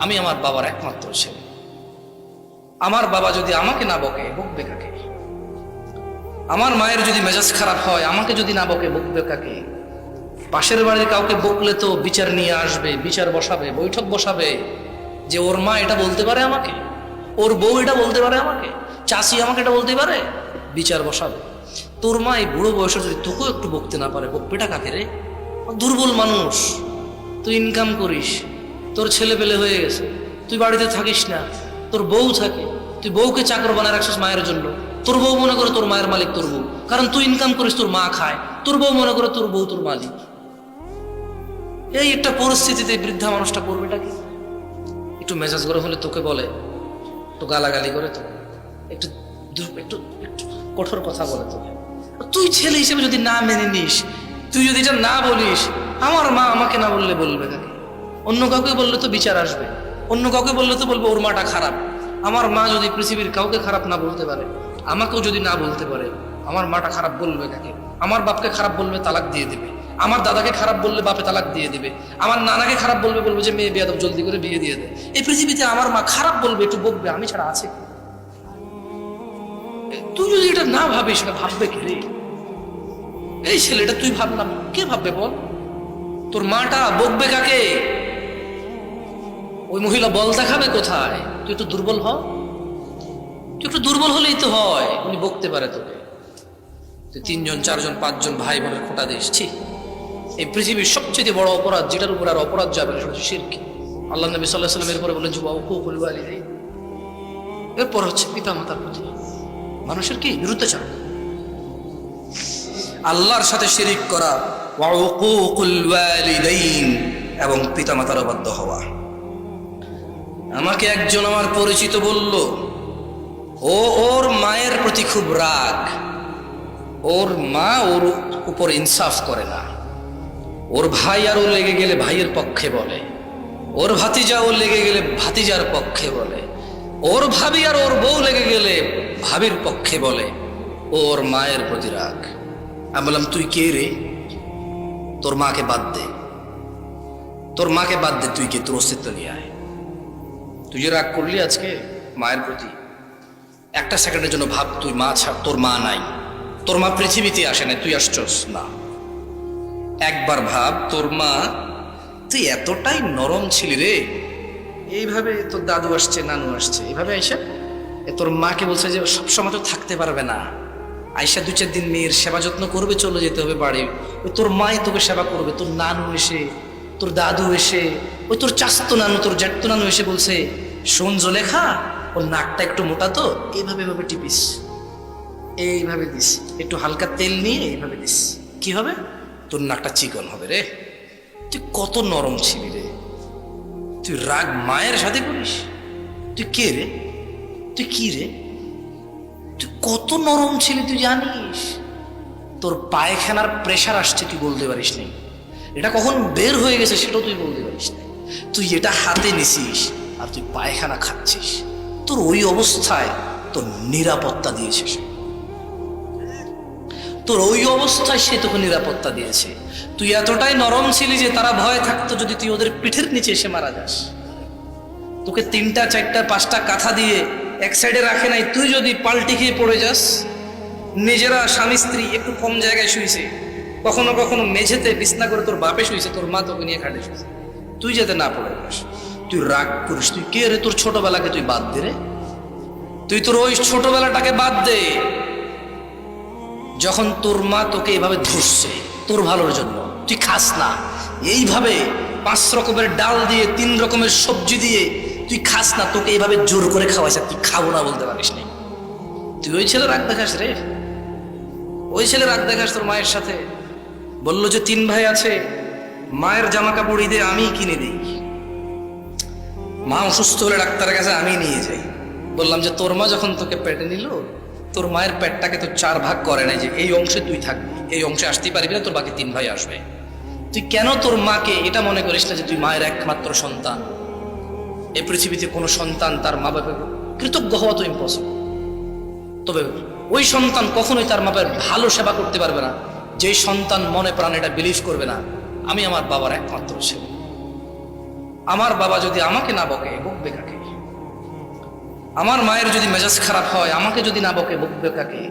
আমি আমার বাবার একমাত্র ছেলে। আমার বাবা যদি আমাকে না বকে, বকবে কাকে? আমার মায়ের যদি মেজাজ খারাপ হয়, আমাকে যদি না বকে, বকবে কাকে? পাশের বাড়ির কাউকে বকলে তো বিচার নিয়ে আসবে, বিচার বসাবে, বৈঠক বসাবে। যে ওর মা এটা বলতে পারে আমাকে, ওর বউ এটা বলতে পারে আমাকে, চাষি আমাকে এটা বলতে পারে, বিচার বসাবে। তোর মা এই বুড়ো বয়সে যদি তোকেও একটু বকতে না পারে, বকবেটা কাকে রে? দুর্বল মানুষ, তুই ইনকাম করিস। তোর ছেলে পেলে হয়ে গেছে। তুই বাড়িতে থাকিস না। তোর বউ থাকে। তুই বউকে চাকর বানায় রাখছিস মায়ের জন্য। তোর বউ মনে করে তোর মায়ের মালিক তোর বউ। কারণ তুই ইনকাম করিস, তোর মা খায়। তোর বউ মনে করে তোর বউ তোর মালিক। এই একটা পরিস্থিতিতে বৃদ্ধা মানুষটা করবেটা কি? একটু মেজাজ করে হলে তোকে বলে। একটু গালাগালি করে তো। একটু একটু একটু কঠোর কথা বলে তোকে তুই ছেলে হিসেবে যদি না মেনে নিস, তুই যদি এটা না বলিস, আমার মা আমাকে না বললে বলবে কাকে? অন্য কাউকে বললে তো বিচার আসবে। অন্য কাউকে বললে তো বলবে, ওর মাটা খারাপ। আমার মা যদি পৃথিবীর কাউকে খারাপ না বলতে পারে, আমাকেও যদি না বলতে পারে, আমার মাটা খারাপ বলবে কাকে? আমার বাপকে খারাপ বলবে, তালাক দিয়ে দেবে। আমার দাদাকে খারাপ বললে বাপে তালাক দিয়ে দেবে। আমার নানাকে খারাপ বলবে বলবে যে, মেয়ে, বিয়াদব, জলদি করে বিয়ে দিয়ে দেয় এই পৃথিবীতে আমার মা খারাপ বলবে, একটু বকবে, আমি ছাড়া আছে তুই যদি এটা না ভাবিস না ভাববে কে রে? এই ছেলেটা তুই ভাবলাম কে ভাববে বল? তোর মাটা বকবে কাকে? ওই মহিলা বল দেখাবে কোথায়? তুই একটু দুর্বল হ। তুই একটু দুর্বল হলেই তো হয়, উনি বকতে পারে তোকে। তুই তিনজন, চারজন, পাঁচজন ভাই বোনের খোটা দিস, ছি। এই পৃথিবীর সবচেয়ে বড় অপরাধ, যেটার উপর আর অপরাধ যাবে না, সেটা হচ্ছে শিরক। আল্লাহ নবী সাল্লাহ সাল্লাম এরপরে বলেন যে বাবু খুব পরিবারই নেই এরপর হচ্ছে পিতা মাতার প্রতি। মানুষের কি? বিরুদ্ধাচার আল্লাহর সাথে শিরিক করা এবং পিতামাতার অবাধ্য হওয়া। আমাকে একজন আমার পরিচিত বলল, ও ওর মায়ের প্রতি খুব রাগ। ওর মা ওর উপর ইনসাফ করে না। ওর ভাই আর ও লেগে গেলে ভাইয়ের পক্ষে বলে। ওর ভাতিজা ও লেগে গেলে ভাতিজার পক্ষে বলে। ওর ভাবি আর ওর বউ লেগে গেলে ভাবির পক্ষে বলে। ওর মায়ের প্রতি রাগ। আমি বললাম, তুই কে রে? তোর মাকে বাদ দে। তোর মাকে বাদ দে, তুই কে? তোর অস্তিত্ব নিয়ে আয়। তুই যে রাগ করলি আজকে মায়ের প্রতি, একটা সেকেন্ডের জন্য ভাব, তুই মা তোর মা নাই। তোর মা পৃথিবীতে আসে না তুই আসছস না। একবার ভাব, তোর মা, তুই এতটাই নরম ছিলি রে। এইভাবে তোর দাদু আসছে, নানু আসছে, এইভাবে আইসা তোর মাকে বলছে যে সবসময় তো থাকতে পারবে না। আইসা দু চার দিন মেয়ের সেবা যত্ন করবে, চলে যেতে হবে বাড়ি। তোর মাই তোকে সেবা করবে, তোর নানু এসে তোর দাদু এসে ওই তোর চাস্তো নানু, তোর জ্যাঠতো নানু এসে বলছে, শোন জলেখা, ওর নাকটা একটু মোটা তো এইভাবে এভাবে টিপিস। এইভাবে দিস। একটু হালকা তেল নিয়ে এইভাবে দিস। কি হবে? তোর নাকটা চিকন হবে রে। তুই কত নরম ছিলি রে। তুই রাগ মায়ের সাথে করিস? তুই কে রে? তুই কি রে? তুই কত নরম ছিলি তুই জানিস? তোর পায়খানার প্রেশার আসছে, তুই বলতে পারিস নি। এটা কখন বের হয়ে গেছে সেটাও তুই বলতে পারিস না। তুই এটা হাতে নিছিস আর তুই পায়খানা খাচ্ছিস। তোর ওই অবস্থায় তোর নিরাপত্তা দিয়েছে তোর ওই অবস্থায় সে তোকে নিরাপত্তা দিয়েছে। তুই এতটাই নরম ছিলি যে তারা ভয় থাকতো যদি তুই ওদের পিঠের নিচে এসে মারা যাস। তোকে তিনটা, চারটা, পাঁচটা কাঁথা দিয়ে এক সাইডে রাখে নাই। তুই যদি পাল্টি খেয়ে পড়ে যাস, নিজেরা স্বামী স্ত্রী একটু কম জায়গায় শুয়েছে কখনো কখনো মেঝেতে বিছনা করে তোর বাপে শুয়েছে তোর মা তোকে নিয়ে খাটে শুয়েছে তুই যাতে না পড়ে যাস তুই রাগ করিস, তুই কে রে তোর ছোটবেলাকে তুই বাদ দে রে? তুই তোর ওই ছোটবেলাটাকে বাদ দে। যখন তোর মা তোকে এভাবে ধরছে, তোর ভালোর জন্য, তুই খাস না। এইভাবে পাঁচ রকমের ডাল দিয়ে, তিন রকমের সবজি দিয়ে তুই খাস না, তোকে এইভাবে জোর করে খাওয়াইছে, তুই খাব না বলতে পারিস নি। তুই ওই ছেলে রাগ দেখাস রে। ওই ছেলে রাগ দেখাস তোর মায়ের সাথে। বলল যে, তিন ভাই আছে, মায়ের জামা কাপড় ঈদে আমি কিনে দিই। মা অসুস্থ হলে ডাক্তারের কাছে আমি নিয়ে যাই। বললাম যে, তোর মা যখন তোকে পেটে নিল, তোর মায়ের পেটটাকে তো চার ভাগ করে নাই যে, এই অংশে তুই থাকবি এই অংশে আসতেই পারবি না, তোর বাকি তিন ভাই আসবে। তুই কেন তোর মাকে এটা মনে করিস না যে, তুই মায়ের একমাত্র সন্তান? এই পৃথিবীতে কোনো সন্তান তার মা বাপের কৃতজ্ঞ হওয়া তো ইম্পসিবল তবে ওই সন্তান কখনোই তার মা ভালো সেবা করতে পারবে না। যেই সন্তান মনে প্রাণ এটা বিলিভ করবে না, আমি আমার বাবার একমাত্র ছেলে। আমার বাবা যদি আমাকে না বকে, বকবে কাকে? আমার মায়ের যদি মেজাজ খারাপ হয়, আমাকে যদি না বকে, বকবে কাকে?